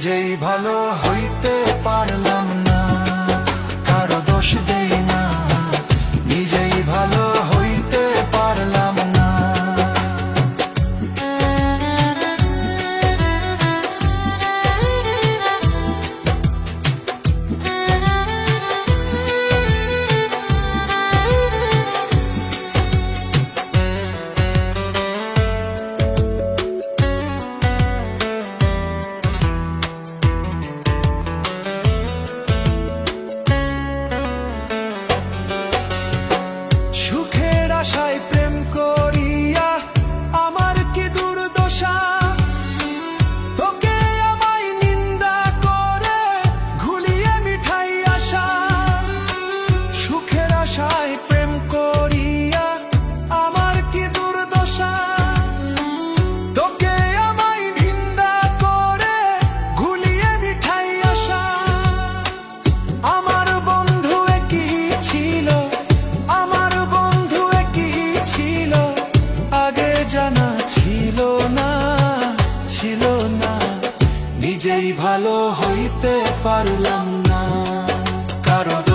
নিজেই ভালো নিজেই ভালো হইতে পারলাম না। কারণ